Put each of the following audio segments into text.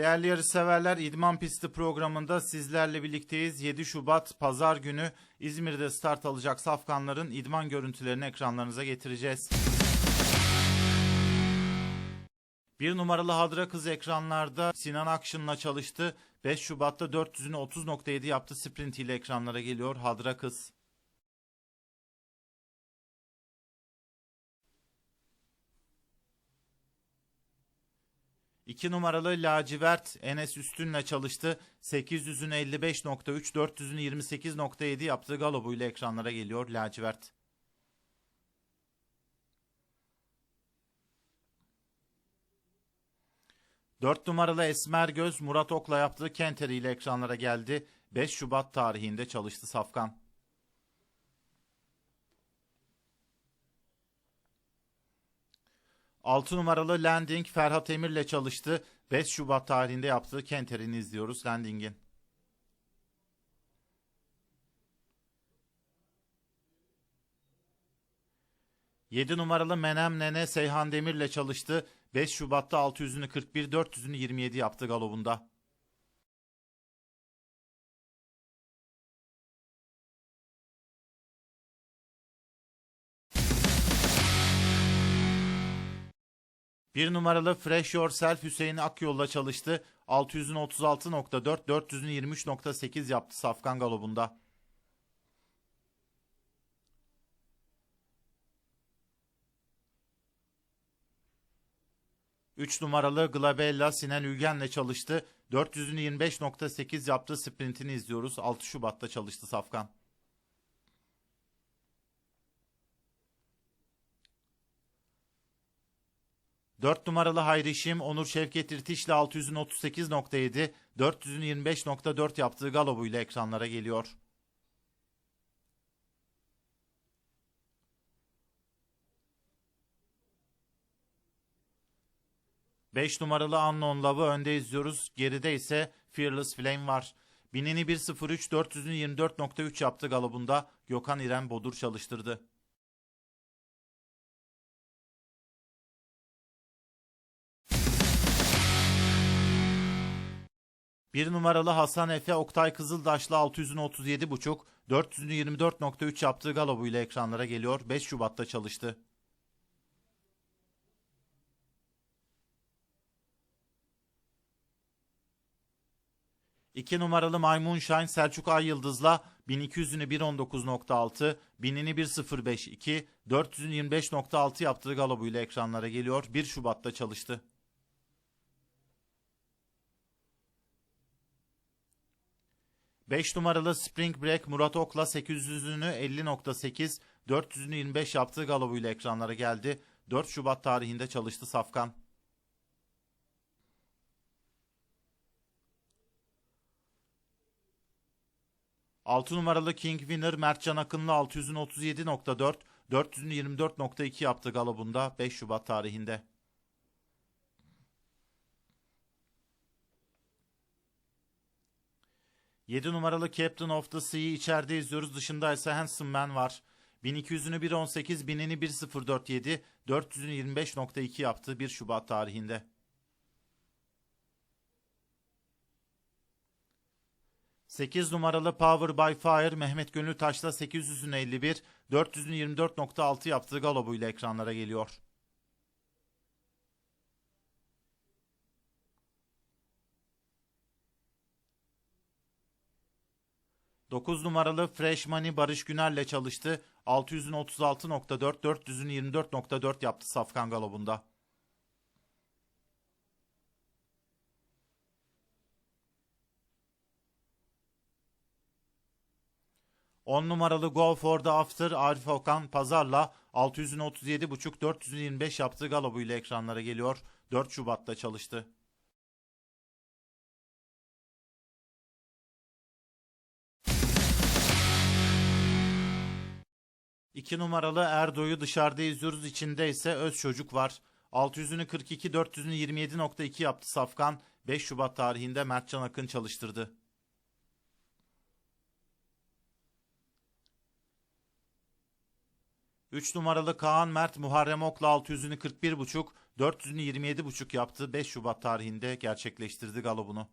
Değerli yarışseverler İdman Pisti programında sizlerle birlikteyiz. 7 Şubat Pazar günü İzmir'de start alacak safkanların idman görüntülerini ekranlarınıza getireceğiz. Bir numaralı Hadra Kız ekranlarda Sinan Akşın'la çalıştı. 5 Şubat'ta 400'ünü 30.7 yaptı sprint ile ekranlara geliyor Hadra Kız. İki numaralı lacivert Enes Üstün'le çalıştı. 800'ünü 55.3, 400'ünü 28.7 yaptığı galobuyla ekranlara geliyor lacivert. Dört numaralı Esmer Göz Murat Ok'la yaptığı Kenteri ile ekranlara geldi. 5 Şubat tarihinde çalıştı Safkan. Altı numaralı Landing Ferhat Emir'le çalıştı. 5 Şubat tarihinde yaptığı Kenter'ini izliyoruz Landing'in. Yedi numaralı Menem Nene Seyhan Demir'le çalıştı. 5 Şubat'ta 600'ünü 41, 400'ünü 27 yaptı galobunda. Bir numaralı Fresh Yourself Hüseyin Akyol'la çalıştı. 600'ün 36.4, 400'ün 23.8 yaptı Safkan galobunda. Üç numaralı Glabella Sinan Ülgen'le çalıştı. 400'ünü 25.8 yaptı sprintini izliyoruz. 6 Şubat'ta çalıştı Safkan. 4 numaralı Hayri Şim, Onur Şevket İrtiş'le 600'ün 38.7, 400'ün 25.4 yaptığı galobuyla ekranlara geliyor. Beş numaralı Unknown Love'ı önde izliyoruz. Geride ise Fearless Flame var. Binini 1.03, 400'ün 24.3 yaptı galobunda Gökhan İrem Bodur çalıştırdı. Bir numaralı Hasan Efe Oktay Kızıldaş'la 600'ün 37.5, 400'ünü 24.3 yaptığı galobuyla ekranlara geliyor. 5 Şubat'ta çalıştı. İki numaralı Maymun Shine Selçuk Ay Yıldız'la 1200'ünü 1.19.6, 1000'ini 1.05.2, 400'ünü 25.6 yaptığı galobuyla ekranlara geliyor. 1 Şubat'ta çalıştı. 5 numaralı Spring Break Murat Ok'la 800'ünü 50.8, 400'ünü 25 yaptığı galobuyla ekranlara geldi. 4 Şubat tarihinde çalıştı Safkan. Altı numaralı King Winner Mertcan Akın'la 600'ün 37.4, 400'ün 24.2 yaptığı galobunda 5 Şubat tarihinde. 7 numaralı Captain of the Sea'yi içeride izliyoruz. Dışında ise Handsome Man var. 1200'ünü 1.18, 1000'ini 1.047, 400'ünü 25.2 yaptı 1 Şubat tarihinde. Sekiz numaralı Power by Fire Mehmet Gönül Taş'la 800'ünü 51, 400'ünü 24.6 yaptığı galobuyla ekranlara geliyor. 9 numaralı Fresh Money Barış Güner'le çalıştı. 600'ün 36.4, 400'ün 24.4 yaptı Safkan Galobunda. On numaralı Go for the After Arif Okan Pazar'la 600'ün 37.5, 400'ün 25 yaptığı galobuyla ekranlara geliyor. 4 Şubat'ta çalıştı. 2 numaralı Erdo'yu dışarıda izliyoruz. İçinde ise öz çocuk var. 600'ünü 42, 400'ünü 27.2 yaptı Safkan. 5 Şubat tarihinde Mertcan Akın çalıştırdı. 3 numaralı Kaan Mert Muharrem Ok'la 600'ünü 41.5, 400'ünü 27.5 yaptı. 5 Şubat tarihinde gerçekleştirdi galobunu.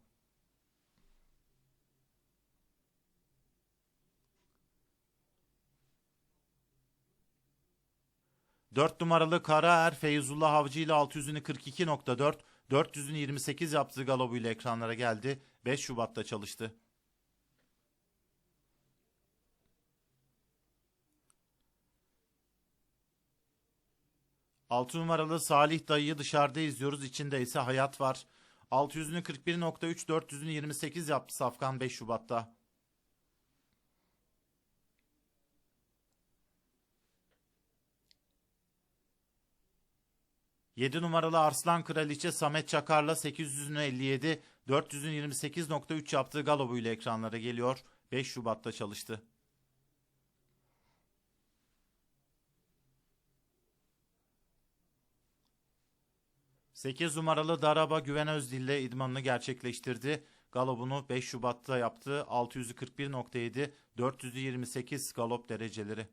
4 numaralı Kara Er Feyzullah Avcı ile 600'ünü 42.4, 400'ünü 28 yaptığı galobuyla ekranlara geldi. 5 Şubat'ta çalıştı. Altı numaralı Salih Dayı'yı dışarıda izliyoruz. İçinde ise hayat var. 600'ünü 41.3, 400'ünü 28 yaptı Safkan 5 Şubat'ta. 7 numaralı Arslan Kraliçe Samet Çakar'la 800'ünü 57, 400'ünü 28.3 yaptığı galobuyla ekranlara geliyor. 5 Şubat'ta çalıştı. Sekiz numaralı Daraba Güven Özdil ile idmanını gerçekleştirdi. Galopunu 5 Şubat'ta yaptı. 641.7, 428 galop dereceleri.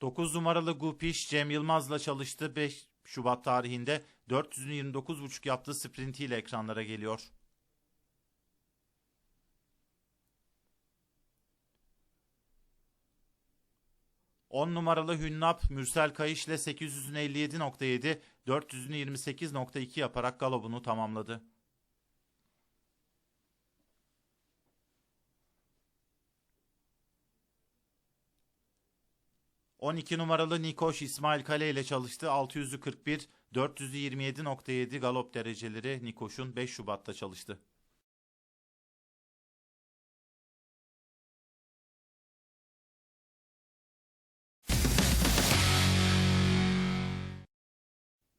9 numaralı Gupiş Cem Yılmaz'la çalıştı. 5 Şubat tarihinde 400'ünü 29.5 yaptığı sprintiyle ekranlara geliyor. On numaralı Hünnap Mürsel Kayış ile 800'ünü 57.7, 400'ünü 28.2 yaparak galobunu tamamladı. 12 numaralı Nikoş İsmail Kale ile çalıştı. 600'ü 41, 400'ü 27.7 galop dereceleri Nikoş'un 5 Şubat'ta çalıştı.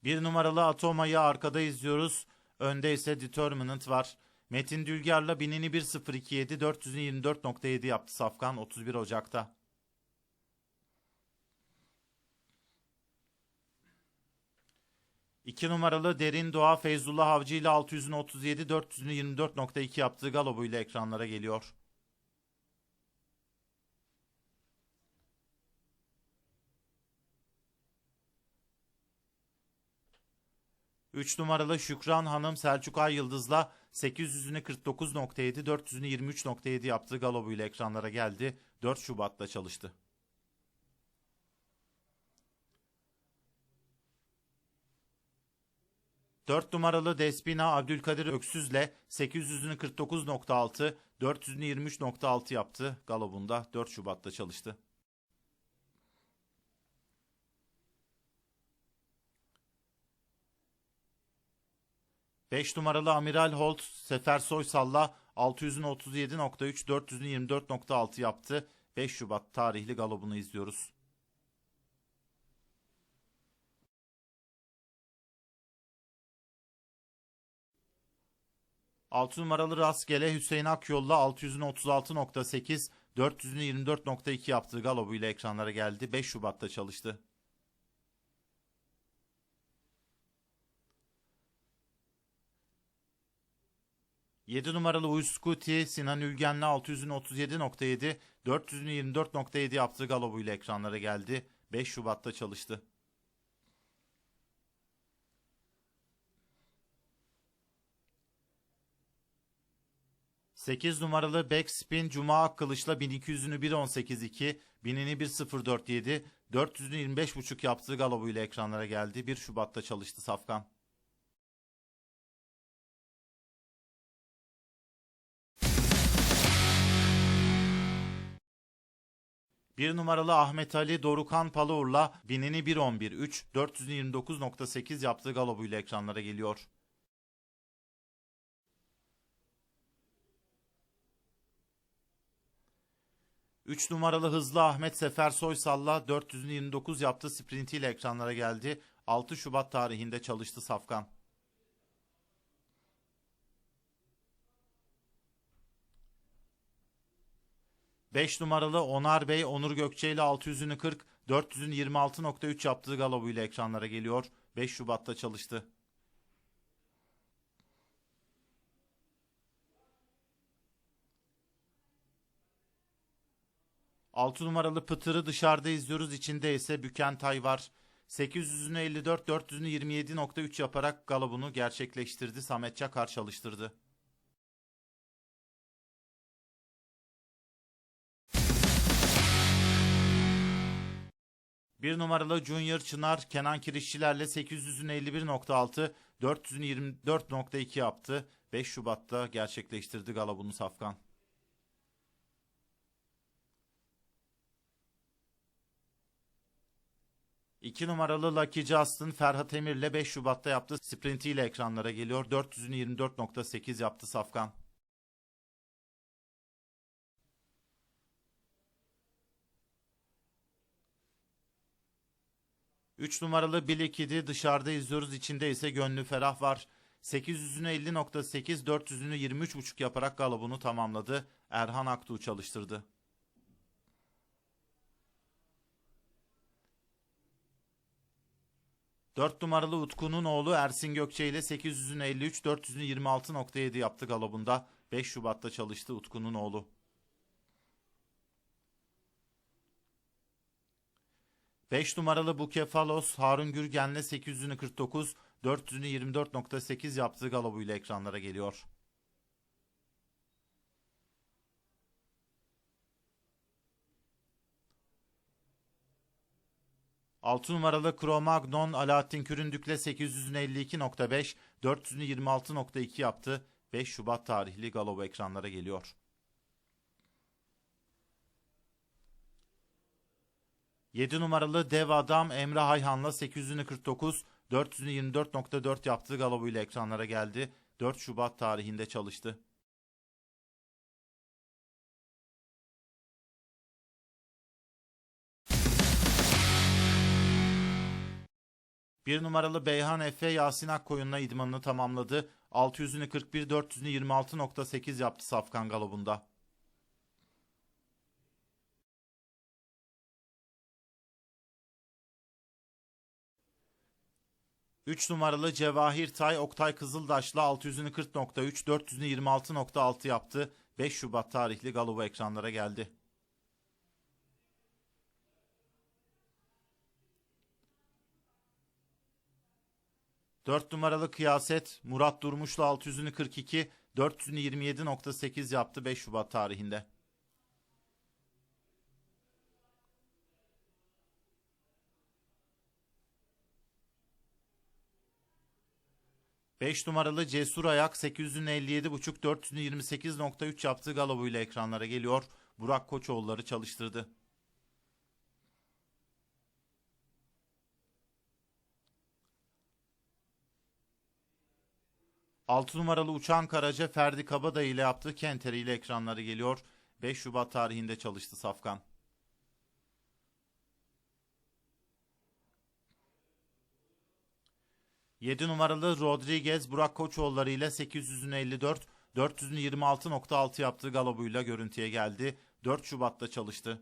Bir numaralı Atoma'yı arkada izliyoruz. Önde ise Determinant var. Metin Dülgar'la binini 1.027, 400'ünü 24.7 yaptı Safkan 31 Ocak'ta. 2 numaralı Derin Doğa Feyzullah Avcı ile 600'ünü 37, 400'ünü 24.2 yaptığı galobuyla ekranlara geliyor. Üç numaralı Şükran Hanım Selçuk Ay Yıldız'la 800'ünü 49.7, 400'ünü 23.7 yaptığı galobuyla ekranlara geldi. 4 Şubat'ta çalıştı. 4 numaralı Despina Abdülkadir Öksüz'le 800'ünü 49.6, 400'ünü 23.6 yaptı. Galobunda 4 Şubat'ta çalıştı. Beş numaralı Amiral Holt Sefer Soysal'la 600'ün 37.3, 400'ün 24.6 yaptı. 5 Şubat tarihli galobunu izliyoruz. 6 numaralı rastgele Hüseyin Akyol'la 600'ünü 36.8, 400'ünü 24.2 yaptığı galobuyla ekranlara geldi. 5 Şubat'ta çalıştı. Yedi numaralı Uyskuti Sinan Ülgen'le 600'ünü 37.7, 400'ünü 24.7 yaptığı galobuyla ekranlara geldi. 5 Şubat'ta çalıştı. 8 numaralı backspin Cuma Akkılıç'la 1200'ünü 1.18.2, 1000'ini 1.047, 400'ünü 25.5 yaptığı galobuyla ekranlara geldi. 1 Şubat'ta çalıştı Safkan. Bir numaralı Ahmet Ali Dorukan Paluur'la 1000'ini 1.11.3, 429.8 yaptığı galobuyla ekranlara geliyor. 3 numaralı hızlı Ahmet Sefer Soysal'la 429 yaptığı sprintiyle ekranlara geldi. 6 Şubat tarihinde çalıştı Safkan. Beş numaralı Onar Bey Onur Gökçe ile 600'ünü 40, 400'ünü 26.3 yaptığı galobuyla ekranlara geliyor. 5 Şubat'ta çalıştı. 6 numaralı Pıtır'ı dışarıda izliyoruz. İçinde ise Bükentay var. 800'ünü 54, 400'ünü 27.3 yaparak galobunu gerçekleştirdi. Samet Çakar çalıştırdı. Bir numaralı Junior Çınar Kenan Kirişçilerle 800'ünü 51.6, 400'ünü 24.2 yaptı. 5 Şubat'ta gerçekleştirdi galobunu Safkan. İki numaralı Lucky Justin Ferhat Emir'le 5 Şubat'ta yaptığı sprintiyle ekranlara geliyor. 400'ünü 24.8 yaptı Safkan. Üç numaralı Billy Kid'i dışarıda izliyoruz. İçinde ise gönlü ferah var. 800'ünü 50.8, 400'ünü 23.5 yaparak galobunu tamamladı. Erhan Aktuğ çalıştırdı. Dört numaralı Utku'nun oğlu Ersin Gökçe ile 800'ünü 53, 400'ünü 26.7 yaptı galobunda. 5 Şubat'ta çalıştı Utku'nun oğlu. 5 numaralı Bukefalos Harun Gürgen'le 800'ünü 49, 400'ünü 24.8 yaptığı galobuyla ekranlara geliyor. Altı numaralı Cro-Magnon Alaaddin Küründük'le 800'ünü 52.5, 400'ünü 26.2 yaptı. 5 Şubat tarihli galobu ekranlara geliyor. Yedi numaralı dev adam Emre Hayhan'la 800'ünü 49, 400'ünü 24.4 yaptığı galobuyla ekranlara geldi. 4 Şubat tarihinde çalıştı. Bir numaralı Beyhan Efe Yasin Akkoyun'la idmanını tamamladı. 600'ünü 41, 400'ünü 26.8 yaptı Safkan galobunda. 3 numaralı Cevahir Tay Oktay Kızıldaş'la 600'ünü 40.3, 400'ünü 26.6 yaptı. 5 Şubat tarihli Galoba ekranlara geldi. Dört numaralı Kıyaset Murat Durmuş'la 600'ünü 42, 400'ünü 27.8 yaptı 5 Şubat tarihinde. 5 numaralı Cesur Ayak 800'ünü 57.5 400'ünü 28.3 yaptığı galobuyla ekranlara geliyor. Burak Koçoğulları çalıştırdı. Altı numaralı Uçan Karaca Ferdi Kabadayı ile yaptığı Kenteri ile ekranlara geliyor. 5 Şubat tarihinde çalıştı Safkan. 7 numaralı Rodriguez Burak Koçoğulları ile 800'ünü 54, 400'ünü 26.6 yaptığı galobuyla görüntüye geldi. 4 Şubat'ta çalıştı.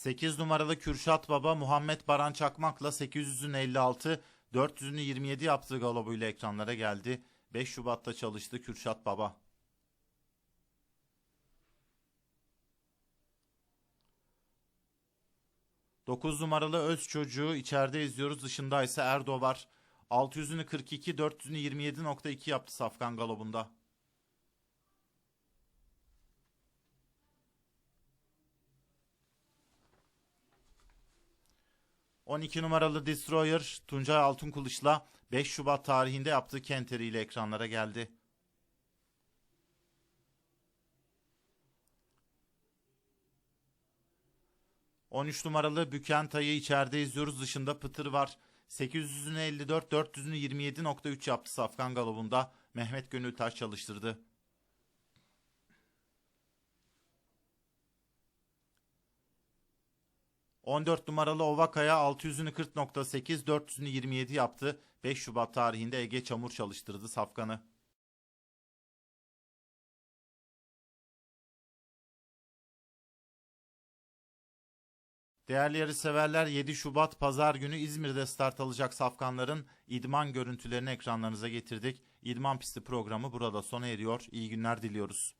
Sekiz numaralı Kürşat Baba Muhammed Baran Çakmak'la 800'ün 56, 400'ünü 27 yaptığı galobuyla ekranlara geldi. 5 Şubat'ta çalıştı Kürşat Baba. 9 numaralı öz çocuğu içeride izliyoruz. Dışında ise Erdo var. 600'ünü 42, 400'ünü 27.2 yaptı Safkan Galob'unda. ...12 numaralı Destroyer Tuncay Altınkılıç'la 5 Şubat tarihinde yaptığı Kenteri ile ekranlara geldi. 13 numaralı Bükentay'ı içeride izliyoruz. Dışında Pıtır var. 800'ünü 54, 400'ünü 27.3 yaptı Safkan Galob'unda. Mehmet Gönül Taş çalıştırdı. ...14 numaralı Ovakaya 600'ünü 40.8, 400'ünü 27 yaptı. 5 Şubat tarihinde Ege Çamur çalıştırdı Safkan'ı. Değerli yarışseverler 7 Şubat Pazar günü İzmir'de start alacak safkanların idman görüntülerini ekranlarınıza getirdik. İdman pisti programı burada sona eriyor. İyi günler diliyoruz.